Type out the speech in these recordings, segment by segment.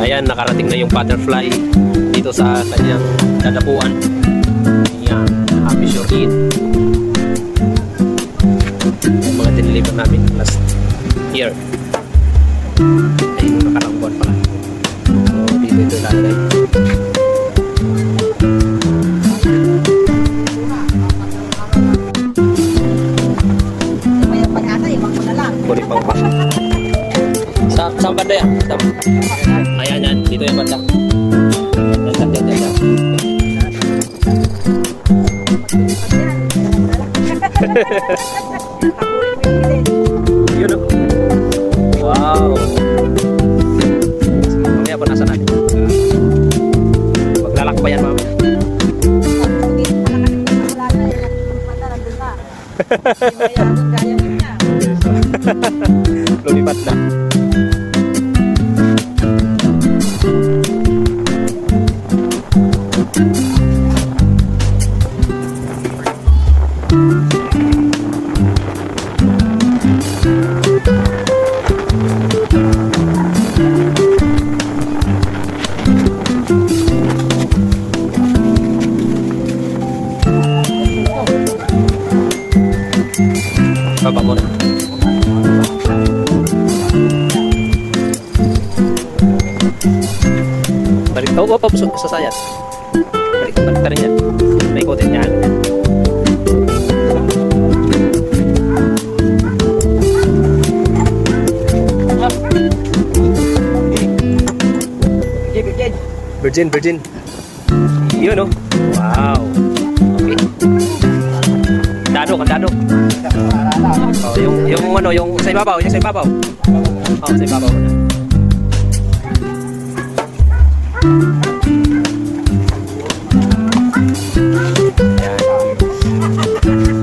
Ayan, nakarating na yung butterfly dito sa kanyang dadapuan. Ayan, Sa, saan banda yan? Sa, ayan yan, dito yung banda. Yan, yan, yan, yan. Yun o. Wow. Mamaya po nasa natin. Maglalakbayan mamaya. Lumipat na. Na. Balik. Oh, oh, papusok sa sayat. Balik, balik ka rin yan. May ikotin niya. Virgin, virgin. Yun, oh. Wow. Okay. Kandado, kandado. Oh, yung, yung ano, yung sa ibabaw, yung sa ibabaw. Oh, sa ibabaw.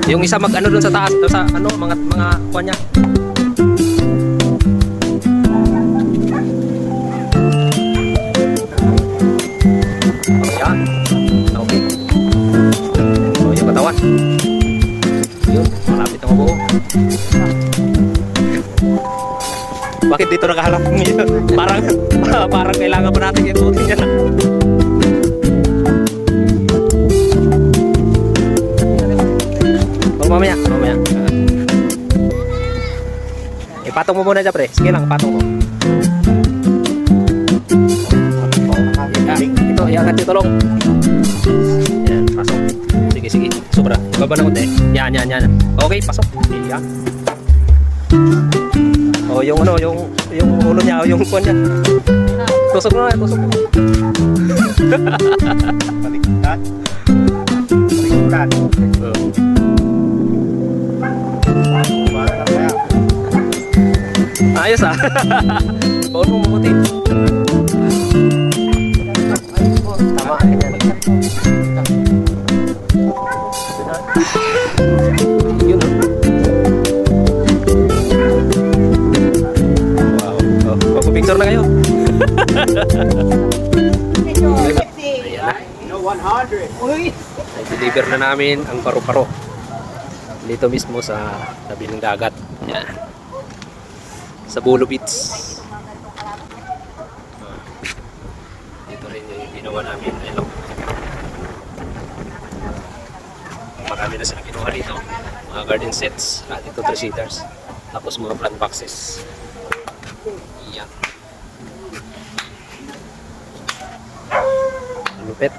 Yung isa mag ano doon sa taas, doon sa ano, mga mga kuha niya. Bakit dito nakaharap ngayon? parang, parang kailangan pa natin ikutin yan. Oh, mamaya, mamaya. Ipatong mo muna dyan, pre. Sige lang, patong mo. Ito, iangat yung tulong. Yan, pasok. Sige, sige. Sobra. Baba na konti. Yan, yan, yan. Okay, pasok. Yan. Oh, yung ano, yung yung ulo niya, yung kuwan niya. Tusok na, tusok mo. Baliktad. Baliktad. Oh. Ayos ah. Baon mo mabuti. Tama, ganyan. Yun Magpapicture na kayo. Ayan na. No 100. Uy! Nag-deliver na namin ang paru-paro. Dito mismo sa tabi ng dagat. Yan. Sa Bulo Beach. Dito rin yung ginawa namin. Ayun. Marami na silang ginawa dito. Mga garden sets. At ito 3 seaters. Tapos mga plant boxes. Yan. เป็ด